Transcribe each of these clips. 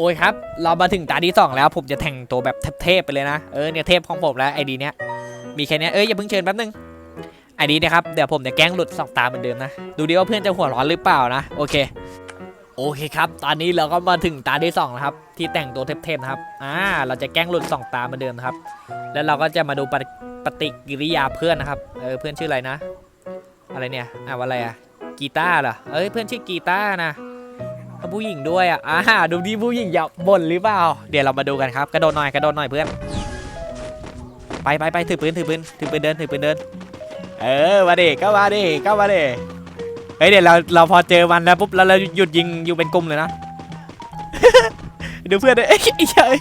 โอ้ยครับ เรามาถึงตาที่สองแล้ว ผมจะแต่งตัวแบบเทพๆไปเลยนะ เออเนี่ยเทพของผมแล้วไอดีเนี้ย มีแค่นี้เอ้ยอย่าเพิ่งเชิญแป๊บนึงไอดีนะครับ เดี๋ยวผมจะแกล้งหลุดสองตาเหมือนเดิมนะ ดูดิว่าเพื่อนจะหัวร้อนหรือเปล่านะ โอเค โอเคครับ ตอนนี้เราก็มาถึงตาที่สองแล้วครับ ที่แต่งตัวเทพๆนะครับ อ่า เราจะแกล้งหลุดสองตาเหมือนเดิมนะครับ แล้วเราก็จะมาดูปฏิปฏิกิริยาเพื่อนนะครับ เออเพื่อนชื่ออะไรนะ อะไรเนี่ย อ่าวอะไรอะกีตาร์เหรอ เอ้ยเพื่อนชื่อกีตาร์นะ ผู้หญิงด้วยอะอ่าดูดิผู้หญิงอย่าบ่นหรือเปล่า เดี๋ยวเรามาดูกันครับ กระโดดหน่อยกระโดดหน่อยเพื่อน ไปไปไปถือปืนถือปืนถือปืนเดินถือปืนเดิน เออมาดิก็มาดิก็มาดิเฮ้ยเดี๋ยวเราเราพอเจอมันแล้วปุ๊บแล้วเราหยุดยิงอยู่เป็นกลุ่มเลยนะดูเพื่อนด้วยเอ้ยเอ้ย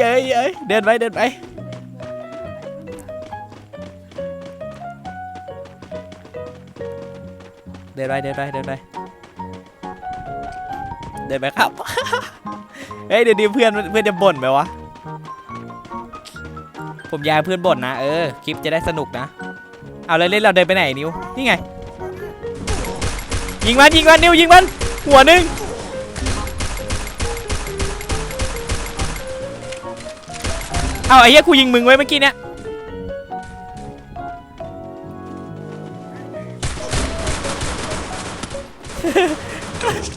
เอ้ยเอ้ยเดินไปเดินไปเดินไปเดินไปเดินไป เดินไปครับ เฮ้ยเดี๋ยวนี้เพื่อนเพื่อนจะบ่นไหมวะ ผมอยากเพื่อนบ่นนะเออคลิปจะได้สนุกนะ เอาเลยเล่นเราเดินไปไหนนิวนี่ไง ยิงมันยิงมันนิวยิงมัน หัวหนึ่งเอาไอ้เหี้ยกูยิงมึงไว้เมื่อกี้เนี่ย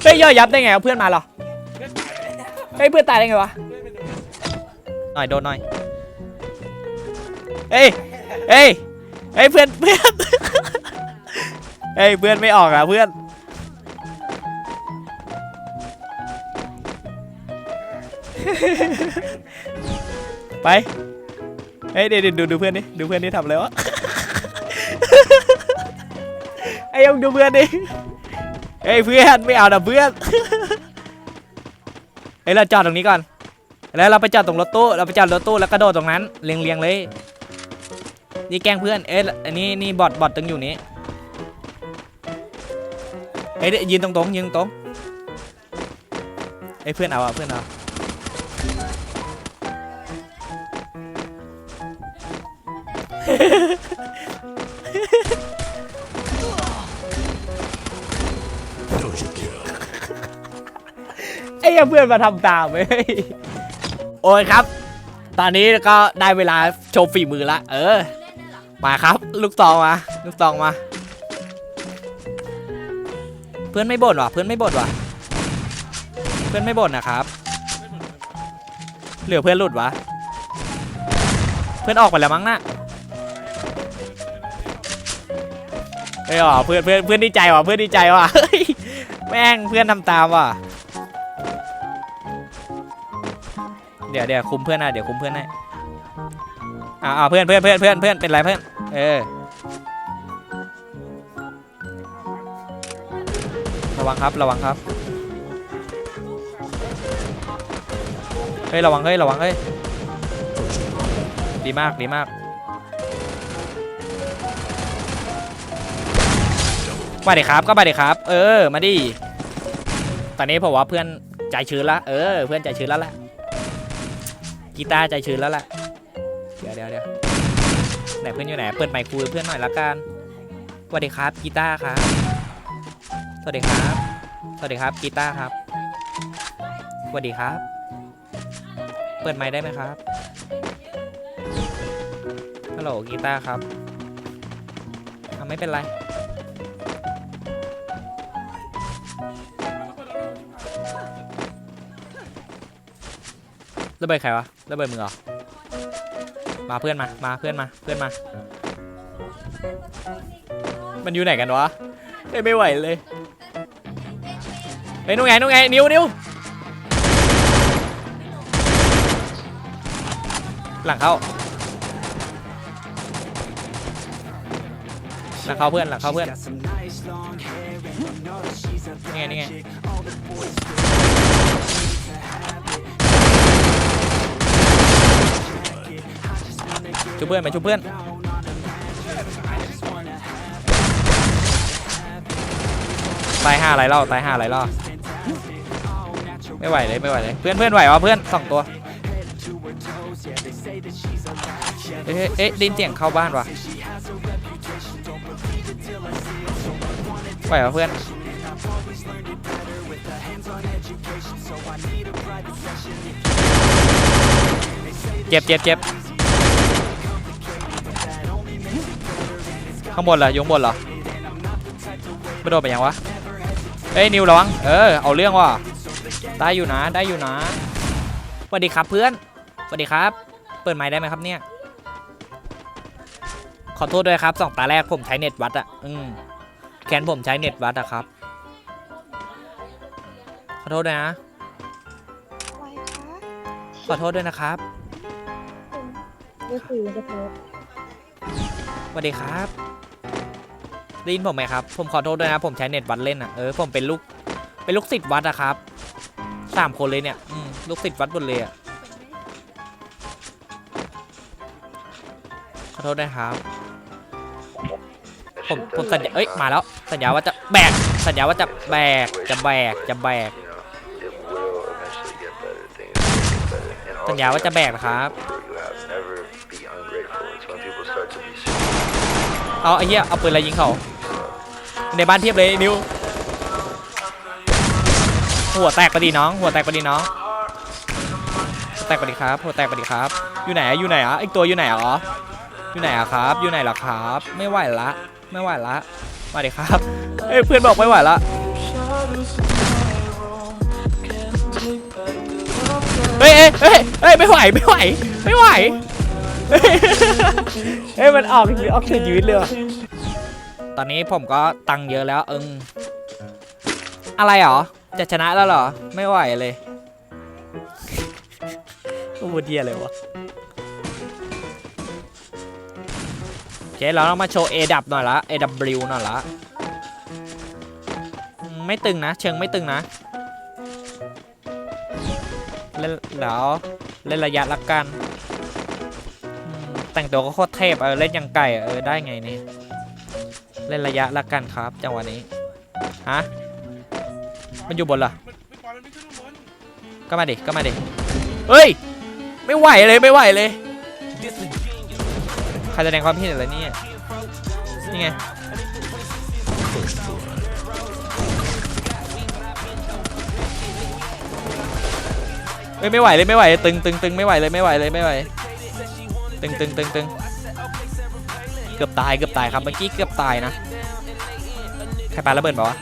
เฮ้ยย่อยยับได้ไงเอาเพื่อนมาเหรอเฮ้ยเพื่อนตายได้ไงวะหน่อยโดนหน่อยเฮ้ยเฮ้ยเฮ้ยเพื่อนเพื่อนเฮ้ยเพื่อนไม่ออกอะเพื่อนไปเฮ้ยเดี๋ยวเดี๋ยวดูดูเพื่อนดิดูเพื่อนดิทำอะไรวะไอ้ยังดูเพื่อนดิ เฮ้ยเพื่อนไม่เอานะเพื่อนเฮ้ยเราจอดตรงนี้ก่อน แล้วเราไปจอดตรงรถตู้เราไปจอดรถตู้แล้วกระโดดตรงนั้นเรียงเรียงๆเลย นี่แกล้งเพื่อนเอ้ยอันนี้นี่บอดบอดตึงอยู่นี้เฮ้ยยืนตรงตรงๆยืนตรงเฮ้ยเพื่อนเอาอะเพื่อนเอา เพื่อนมาทำตามเว้ยโอ้ยครับ ตอนนี้ก็ได้เวลาโชว์ฝีมือละ เออ มาครับ ลูกตองมา ลูกตองมา เพื่อนไม่บ่นว่ะ เพื่อนไม่บ่นว่ะ เพื่อนไม่บ่นนะครับ เหลือเพื่อนหลุดวะ เพื่อนออกไปแล้วมั้งนะเฮ้ยว่ะเพื่อนเพื่อนเพื่อนดีใจว่ะ เพื่อนดีใจว่ะเฮ้ยแม่งเพื่อนทำตามว่ะ เดี๋ยวเดี๋ยวคุมเพื่อนนะเดี๋ยวคุมเพื่อนให้อ่าอ่าเพื่อนเพื่อนเพื่อนเพื่อนเพื่อนเป็นไรเพื่อนเออระวังครับระวังครับเฮ้ยระวังเฮ้ยระวังเฮ้ยดีมากดีมากมาดิครับก็มาดิครับ เออมาดิตอนนี้ผมว่าเพื่อนใจชื้นละเออเพื่อนใจชื้นแล้วแหละ กีตาร์ใจชื้นแล้วล่ะ เดี๋ยวเดี๋ยวเดี๋ยวไหนเพื่อนอยู่ไหน เปิดไมค์คุยเพื่อนหน่อยละกันสวัสดีครับกีตาร์ครับ สวัสดีครับ สวัสดีครับกีตาร์ครับ สวัสดีครับ เปิดไมค์ได้ไหมครับ ฮัลโหลกีตาร์ครับไม่เป็นไร ระเบิดใครวะระเบิดมึงเหรอมาเพื่อนมามาเพื่อนมาเพื่อนมา มันอยู่ไหนกันวะเฮ้ยไม่ไหวเลยเฮ้ยนู่นไงนู่นไงนิ้วนิ้วหลังเขาหลังเขาเพื่อนหลังเขาเพื่อนนี่ไงนี่ไง ช่วยเพื่อนไปช่วยเพื่อนตายห้าไรเล่าตายห้าไรเล่าไม่ไหวเลยไม่ไหวเลยเพื่อนเพื่อนไหววะเพื่อนสองตัวเอ๊ะเอ๊ะดินเสียงเข้าบ้านวะไหววะเพื่อนเจ็บเจ็บเจ็บ ข้างบนเหรออยข้างบนเหรอไม่โดนไปยังวะเอ้ยนิวระวังเออเอาเรื่องว่ะได้อยู่นะได้อยู่นะสวัสดีครับเพื่อนสวัสดีครับ เปิดไมค์ได้ไหมครับเนี่ยขอโทษด้วยครับสองตาแรกผมใช้เน็ตวัดอะอืมแขนผมใช้เน็ตวัดอะครับ ขอโทษด้วยนะไว้คะขอโทษด้วยนะครับดูสื่อจะโพสสวัสดีครับ ได้ยินผมไหมครับ ผมขอโทษด้วยนะ ผมใช้เน็ตวัดเล่นอะเออ ผมเป็นลูก เป็นลูกศิษย์วัดอะครับ สามคนเลยเนี่ยอืมลูกศิษย์วัดหมดเลยอะขอโทษด้วยครับ ผม ผมสัญญาเอ้ย มาแล้ว สัญญาว่าจะแบก สัญญาว่าจะแบก จะแบก จะแบก สัญญาว่าจะแบกนะครับเอาไอ้เหี้ยเอาปืนอะไรยิงเขา ในบ้านเทียบเลยนิวหัวแตกไปดีน้อง หัวแตกไปดีน้องหัวแตกไปดีครับหัวแตกไปดีครับ อยู่ไหนอยู่ไหนอะไอตัวอยู่ไหนอ๋ออยู่ไหนอะครับ อยู่ไหนล่ะครับ ไม่ไหวละ ไม่ไหวละมาดิครับเอ้ยเพื่อนบอกไม่ไหวละเฮ้ยเอ้เฮ้ยเฮ้ยไม่ไหวไม่ไหวไม่ไหวเฮ้ยมันออกออกเฉยยืดเลย ตอนนี้ผมก็ตังค์เยอะแล้วเอิงอะไรหรอ จะชนะแล้วเหรอ ไม่ไหวเลยโอ้โหเดียเลยวะโอเคเราต้องมาโชว์ A ดับหน่อยละ A W หน่อยละอืมไม่ตึงนะ เชิงไม่ตึงนะ เล่นแล้วเล่นระยะละกันอืมแต่งตัวก็โคตรเทพเออเล่นอยังไก่อะเออได้ไงเนี่ย เล่นระยะละกันครับจังหวะนี้ฮะมันอยู่บนเหรอก็มาดิก็มาดิเฮ้ย ไม่ไหวเลยไม่ไหวเลยใครแสดงความคิดเห็นอะไรเนี่ยนี่ไงเฮ้ยไม่ไหวเลยไม่ไหวตึงตึงตึงไม่ไหวเลยไม่ไหวเลยไม่ไหวตึงตึงตึงตึง กือบตายเกือบตายครับเมื่อกี้เกือบตายนะใครปาระเบิดปล่าวะ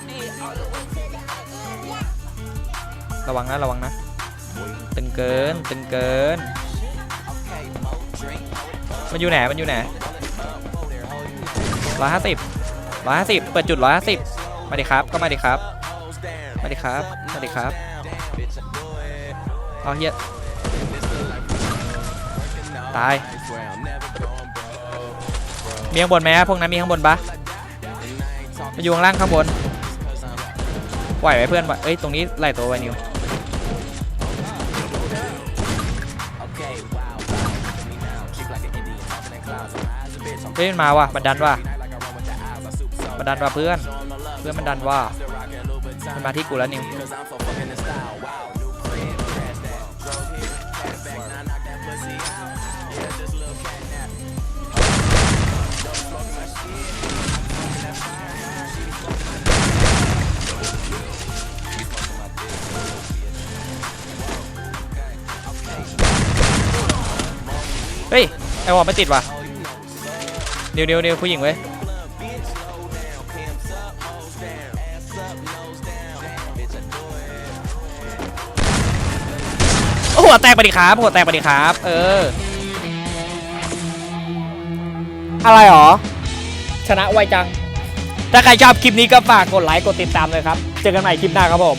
ระวังนะระวังนะตึงเกินตึงเกิน มันอยู่ไหนมันอยู่ไหนร้อยห้าสิบร้อยห้าสิบเปิดจุดร้อยห้าสิบมาดิครับก็มาดิครับมาดิครับมาดิครับเอาเฮียตาย มีข้างบนไหมพวกนั้นมีข้างบนปะมาอยู่ข้างล่างข้างบนไหวไหมเพื่อนเอ้ยตรงนี้ไหลตัวไวนิวเฮ้ยมันมาว่ะมันดันว่ะมันดันว่ะเพื่อน เพื่อนมันดันว่ะมันมาที่กูแล้วนิว เฮ้ย ไอวอลไม่ติดว่ะนิวนิวนิวผู้หญิงเว้ยโอ้โหแตกไปดิครับหัวแตกไปดิครับ เออ อะไรหรอ ชนะไวจัง ถ้าใครชอบคลิปนี้ก็ฝากกดไลค์กดติดตามเลยครับ เจอกันใหม่คลิปหน้าครับผม